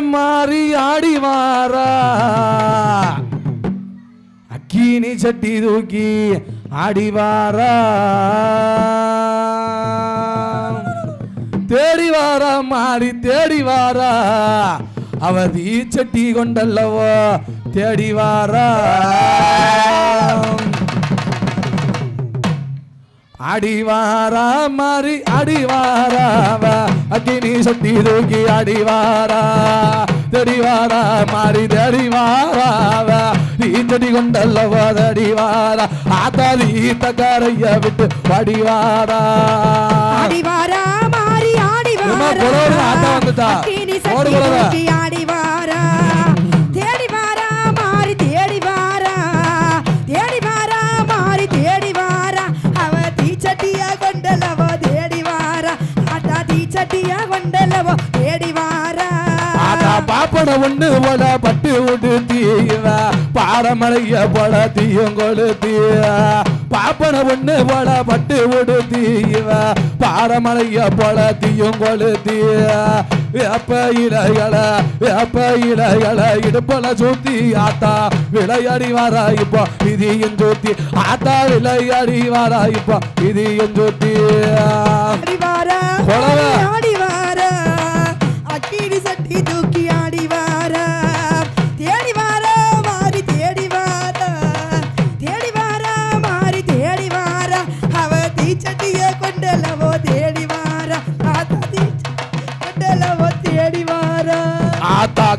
மாறி ஆடி மாறா அக்கீனி சட்டி தூக்கி ஆடி வாரா. தேடி வாரா மாறி தேடி வாரா. அவ தீச்சட்டி கொண்டல்லவோ தேடி வாரா. அடிவாரா மாறி அடிவாரா அக்கினி சட்டி தூக்கி அடிவாரா. தெடிவாரா மாறி தெடிவாரா நீச்சடி கொண்டல்லவோ தடிவாரா. ஆத்தா நீத்த கரைய விட்டு வடிவாரா. ஆடிவாரா மாறி ஆடிவாரா ஆத்தா வந்துட்டா. ஓடு ஆட்டா தீச்சட்டியா கொண்டலவோ தேடிவாரா ஆத்தா பாப்பட ஒண்ணு போல பட்டு தீவ பாரமலைய போல தீயும் கொளுத்தீவ பாப்பன ஒண்ணு போல பட்டு தீவ பாரமலைய போல தீயும் கொளுத்தீவ வேப்ப இலைகள வேப்ப இலைகள இடுப்பல சுத்தி ஆத்தா. விளையாடி வாரா இப்போ இதியும் சுத்தி. ஆத்தா விளையாடி வாரா இப்போ சுத்தி. ஆடிவாரா புலவ. மாறி ஆடிவாரா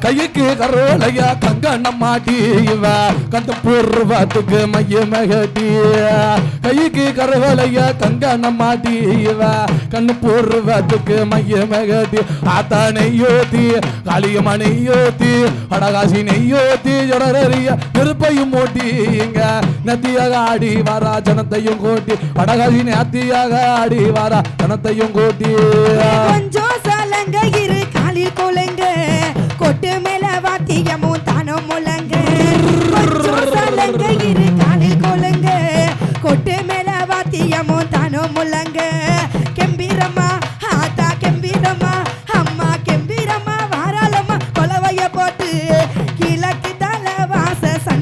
கைக்கு கரோலைய கங்கணம் மாட்டிவ கந்த பூர்வத்துக்கு மைய மகட்டி கைக்கு கரோலைய கங்கணம் மாட்டிவ கண்ணு பூர்வத்துக்கு மைய மகட்டி ஆத்தா நெய்யோத்தி காளியம்மா நெய்யோத்தி வடகாசி நெய்யோத்தி ஜொடரிய திருப்பையும் ஓட்டிங்க. நத்தியாக ஆடி வாரா ஜனத்தையும் கோட்டி. வடகாசி நத்தியாக ஆடி வாரா ஜனத்தையும் கோட்டி. கொஞ்சம் சலங்க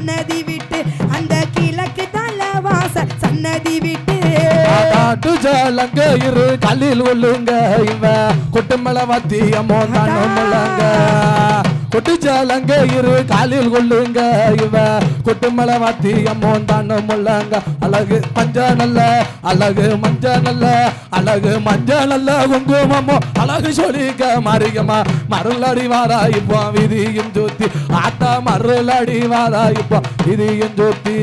சன்னதி விட்டு அந்த கிழக்கு தலவாச சன்னதி விட்டு. காட்டு ஜலங்க இரு கல்லில் உள்ளுங்க இவ கொட்டுமலை வத்தியமோ தானோ முழங்க. கொட்டு இரு காலில் கொள்ளுங்க இவ. கொட்டுமலை வத்தியமோ தானோ முழங்க அழகு மஞ்ச நல்ல அழகு மஞ்ச நல்ல அழகு மஞ்ச நல்ல குங்குமமோ அழகு சொல்லிக்க மாறிகமா மருளடி வாரா இப்போ விதியும் ஜோத்தி ஆத்தா மருளடி வாரா இப்போ விதியும் ஜோத்தி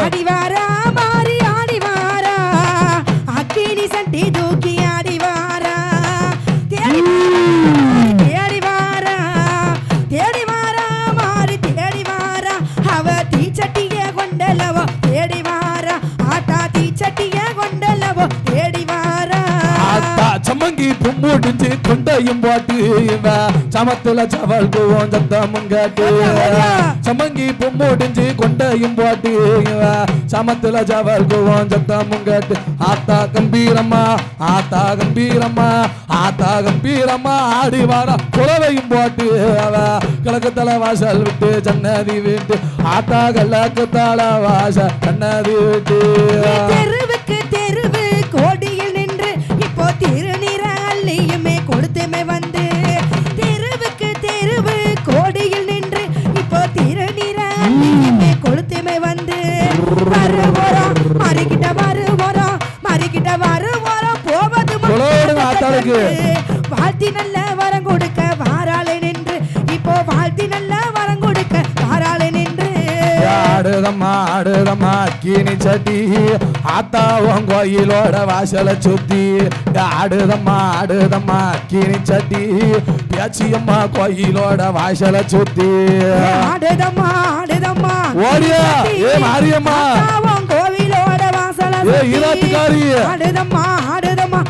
அடிவாரா பும்முடிஞ்சு கொண்டையும் போட்டு சமத்துல சவல் குவோம் சத்தமும் கேட்டு சம்மங்கி பும்முடிஞ்சு கொண்டையும் போட்டு சமத்துல சவல் குவோம் சத்தமும் கேட்டு. ஆத்தா கம்பீரம்மா ஆத்தா கம்பீரம்மா ஆத்தா கம்பீரம்மா. ஆடி வாரா குலவையும் போட்டு அவ கிழக்கு தலை வாசல் விட்டு சன்னதி விட்டு. ஆத்தா கல்லக்கு தலை வாசல் சன்னதி விட்டு தெருவுக்கு தெருவு ஆத்தாளுக்கு. வாழ்த்தி நல்ல வரம் கொடுக்க வாராளே நின்று. இப்போ வாழ்த்தி நல்ல வரம் கொடுக்க வாராளே நின்று. ஆடுதம்மா ஆடுதம்மா கீனி சட்டி. ஆத்தா உன் கோயிலோட வாசல சுத்தி. ஆடுதம்மா ஆடுதம்மா கீனி சட்டி. பேச்சியம்மா கோயிலோட வாசல சுத்தி. ஆடுதம்மா ஆடுதம்மா ஓடியா. ஏ மாரியம்மா. கோவிலோட வாசல. ஆடுதம்மா ஆடுதம்மா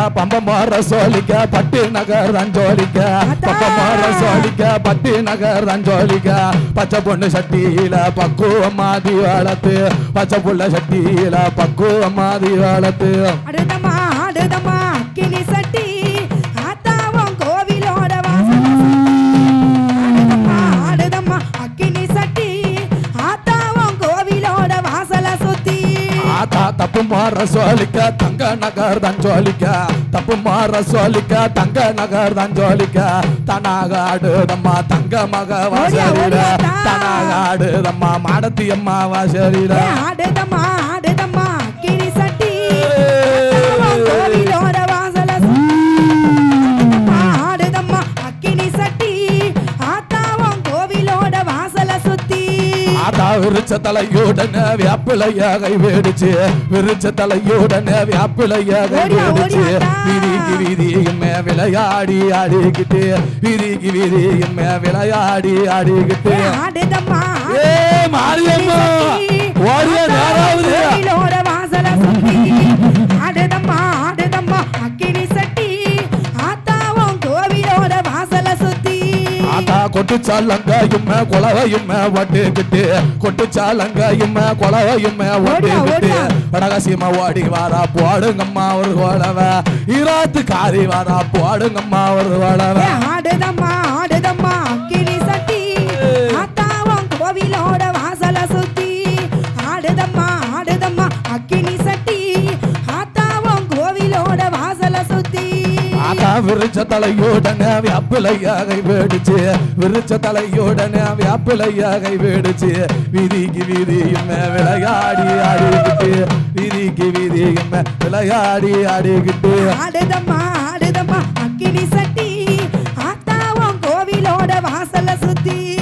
ஆத்தா பம்ப மோர சோழிக்க பட்டு நகர் ரஞ்சோலிக்க பம்ப மோர சோழிக்க பட்டு நகர் ரஞ்சோலிக்க பச்சை பொண்ணு சட்டியில பக்குவமாதி வளர்த்து பச்சை புள்ள சட்டியில பக்குவமாதி வளர்த்து. ஆடுதம்மா மாற சோலிக்க தங்க நகர் தான் ஜோலிக்க தப்பு மாற சோலிக்க தங்க நகர் தான் ஜோலிக்க தனாக ஆடுதம்மா தங்க மக ஓடியாத்தா. தனாக ஆடுதம்மா மாடத்தி அம்மா வாசலிட ஆடுதம்மா ஆடுதம்மா விரிச்ச தலையுடனே வியாப்பிளைய கை வேடிச்சு. விரிச்ச தலையுடனே வியாப்பிளைய கை ஓடியா, வேடிச்சு. விதிக்கு விதியுமே விளையாடி ஆடிக்கிட்டு. விதிக்கு விதியுமே விளையாடி ஆடிக்கிட்டு. ஏ மாரியம்மா ஓடிய நேராவது கொட்டுச்சாலங்காயுமே கொலவையுமே வட்டுக்கிட்டு. கொட்டுச்சாலங்காயுமே கொலவையுமே வட்டுக்கிட்டு. ஓடியா. வடகாசியம்மா ஓடி வாரா போடுங்கம்மா ஒரு கொலவ. ஈராத்து காரி வாரா போடுங்கம்மா ஒரு கொலவ. ஆடுதம்மா ஆடுதம்மா அக்கினி சட்டி. கோவிலோட விரிச்ச தலையுடனே வியாப்பிளையாக வேடிச்சு. விரிச்ச தலையுடனே வியாப்பிளையாக வேடிச்சு. விதிக்கு விதியுமே விளையாடி ஆடிக்கிட்டு. விதிக்கு விதியுமே விளையாடி ஆடிக்கிட்டு. ஆடுதம்மா ஆடுதம்மா அக்கினி சட்டி. ஆத்தாவும் கோவிலோட வாசல சுத்தி.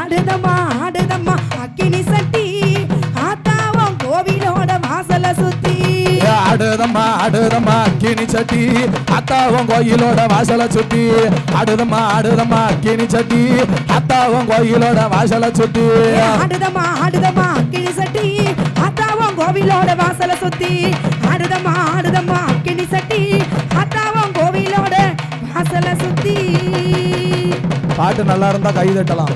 ஆடுதம்மா ஆடுதம்மா அக்கினி சட்டி. ஆத்தாவும் கோவிலோட வாசல சுத்தி. ஆடுதம்மா ஆடுதம்மா கிணி சட்டி. அத்தாவும் கோயிலோட வாசல சுத்தி. ஆடுதம்மா ஆடுதம்மா கிணி சட்டி. அத்தாவும் கோயிலோட வாசல சுத்தி. ஆடுதம்மா ஆடுதம்மா அக்கினி சட்டி. ஆத்தாவும் கோவிலோட வாசல சுத்தி. ஆடுதம்மா ஆடுதம்மா அக்கினி சட்டி. ஆத்தாவும் கோவிலோட வாசல சுத்தி. பாட்டு நல்லா இருந்தா கை தட்டலாம்.